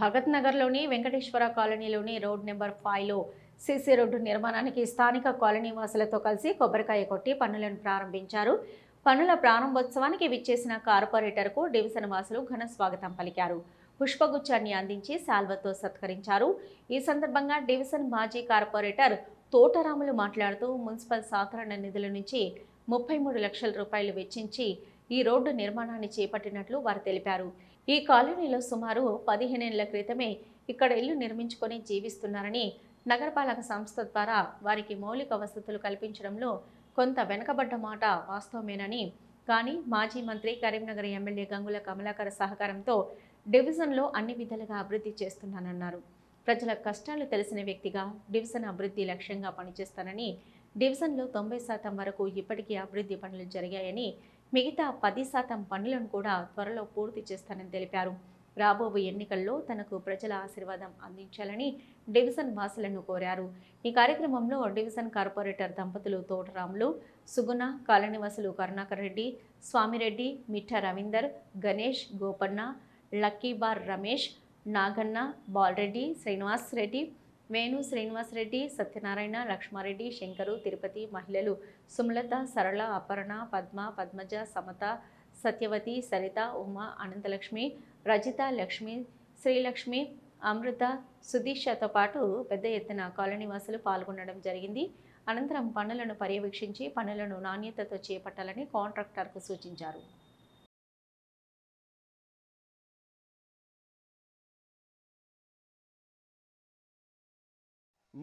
భగత్ నగర్లోని వెంకటేశ్వర కాలనీలోని road number ఫైవ్లో సీసీ రోడ్డు నిర్మాణానికి స్థానిక కాలనీ వాసులతో కలిసి కొబ్బరికాయ కొట్టి పనులను ప్రారంభించారు. పనుల ప్రారంభోత్సవానికి విచ్చేసిన కార్పొరేటర్కు డివిజన్ వాసులు ఘన స్వాగతం పలికారు. పుష్పగుచ్చాన్ని అందించి శాల్వతో సత్కరించారు. ఈ సందర్భంగా డివిజన్ మాజీ కార్పొరేటర్ తోటరాములు మాట్లాడుతూ మున్సిపల్ సాధారణ నిధుల నుంచి ముప్పై మూడు లక్షల రూపాయలు వెచ్చించి ఈ రోడ్డు నిర్మాణాన్ని చేపట్టినట్లు వారు తెలిపారు. ఈ కాలనీలో సుమారు పదిహేనేళ్ళ క్రితమే ఇక్కడ ఇల్లు నిర్మించుకొని జీవిస్తున్నారని నగరపాలక సంస్థ ద్వారా వారికి మౌలిక వసతులు కల్పించడంలో కొంత వెనకబడ్డ మాట వాస్తవమేనని. కానీ మాజీ మంత్రి కరీంనగర్ ఎమ్మెల్యే గంగుల కమలాకర్ సహకారంతో డివిజన్లో అన్ని విధాలుగా అభివృద్ధి చేస్తున్నానన్నారు. ప్రజల కష్టాలు తెలిసిన వ్యక్తిగా డివిజన్ అభివృద్ధి లక్ష్యంగా పనిచేస్తానని డివిజన్లో తొంభై శాతం వరకు ఇప్పటికీ అభివృద్ధి పనులు జరిగాయని మిగతా పది శాతం పనులను కూడా త్వరలో పూర్తి చేస్తానని తెలిపారు. రాబోవు ఎన్నికల్లో తనకు ప్రజల ఆశీర్వాదం అందించాలని డివిజన్ వాసులను కోరారు. ఈ కార్యక్రమంలో డివిజన్ కార్పొరేటర్ దంపతులు తోటరాములు సుగుణ కాలనివాసులు కరుణాకర్ రెడ్డి స్వామిరెడ్డి మిఠ రవీందర్ గణేష్ గోపన్న లక్కీబార్ రమేష్ నాగన్న బాలరెడ్డి శ్రీనివాస్ రెడ్డి వేణు శ్రీనివాస్ రెడ్డి సత్యనారాయణ లక్ష్మారెడ్డి శంకరు తిరుపతి మహిళలు సుమలత సరళ అపర్ణ పద్మ పద్మజ సమత సత్యవతి సరిత ఉమ అనంతలక్ష్మి రజిత లక్ష్మి శ్రీలక్ష్మి అమృత సుధీషతో పాటు పెద్ద ఎత్తున కాలనీవాసులు పాల్గొనడం జరిగింది. అనంతరం పనులను పర్యవేక్షించి పనులను నాణ్యతతో చేపట్టాలని కాంట్రాక్టర్కు సూచించారు.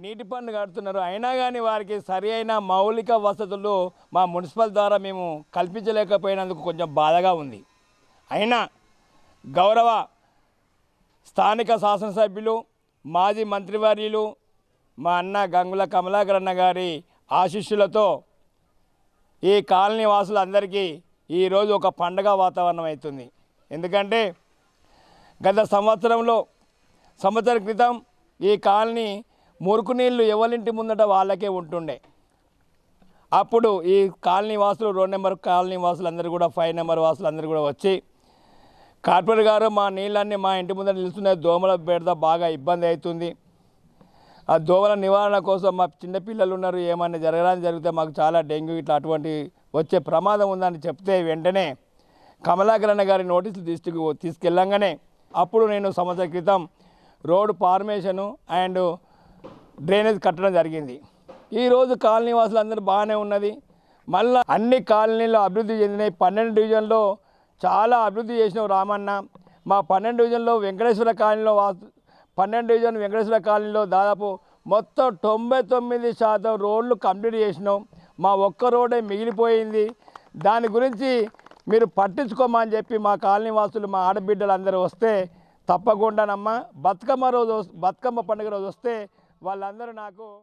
నీటి పన్ను కడుతున్నారు. అయినా కానీ వారికి సరి అయిన మౌలిక వసతులు మా మున్సిపల్ ద్వారా మేము కల్పించలేకపోయినందుకు కొంచెం బాధగా ఉంది. అయినా గౌరవ స్థానిక శాసనసభ్యులు మాజీ మంత్రివర్యులు మా అన్న గంగుల కమలాకర్ అన్న గారి ఆశీస్సులతో ఈ కాలనీ వాసులందరికీ ఈరోజు ఒక పండగ వాతావరణం అవుతుంది. ఎందుకంటే గత సంవత్సరంలో సంవత్సరం క్రితం ఈ కాలనీ మురుకు నీళ్ళు ఎవరింటి ముందట వాళ్ళకే ఉంటుండే. అప్పుడు ఈ కాలనీ వాసులు రోడ్ నెంబర్ కాలనీ వాసులు అందరూ కూడా ఫైవ్ నెంబర్ వాసులు అందరూ కూడా వచ్చి కార్పొరేటర్ గారు మా నీళ్ళన్నీ మా ఇంటి ముందర నిలుస్తున్నాయి దోమల బెడద బాగా ఇబ్బంది అవుతుంది ఆ దోమల నివారణ కోసం మా చిన్నపిల్లలు ఉన్నారు ఏమన్నా జరగడానికి జరిగితే మాకు చాలా డెంగ్యూ ఇట్లా అటువంటి వచ్చే ప్రమాదం ఉందని చెప్తే వెంటనే కమలాకరణ గారి నోటీసులు తీసుకు తీసుకెళ్ళంగానే అప్పుడు నేను సంవత్సర క్రితం రోడ్డు ఫార్మేషను అండ్ డ్రైనేజ్ కట్టడం జరిగింది. ఈరోజు కాలనీ వాసులు అందరూ బాగానే ఉన్నది. మళ్ళీ అన్ని కాలనీలు అభివృద్ధి చెందినాయి. పన్నెండు డివిజన్లో చాలా అభివృద్ధి చేసినావు రామన్న. మా పన్నెండు డివిజన్లో వెంకటేశ్వర కాలనీలో వాసు పన్నెండు డివిజన్ వెంకటేశ్వర కాలనీలో దాదాపు మొత్తం తొంభై తొమ్మిది శాతం రోడ్లు కంప్లీట్ చేసినాం. మా ఒక్క రోడే మిగిలిపోయింది. దాని గురించి మీరు పట్టించుకోమని చెప్పి మా కాలనీ వాసులు మా ఆడబిడ్డలు అందరూ వస్తే తప్పకుండానమ్మా. బతుకమ్మ రోజు బతుకమ్మ పండుగ రోజు వస్తే వాళ్ళందరూ నాకు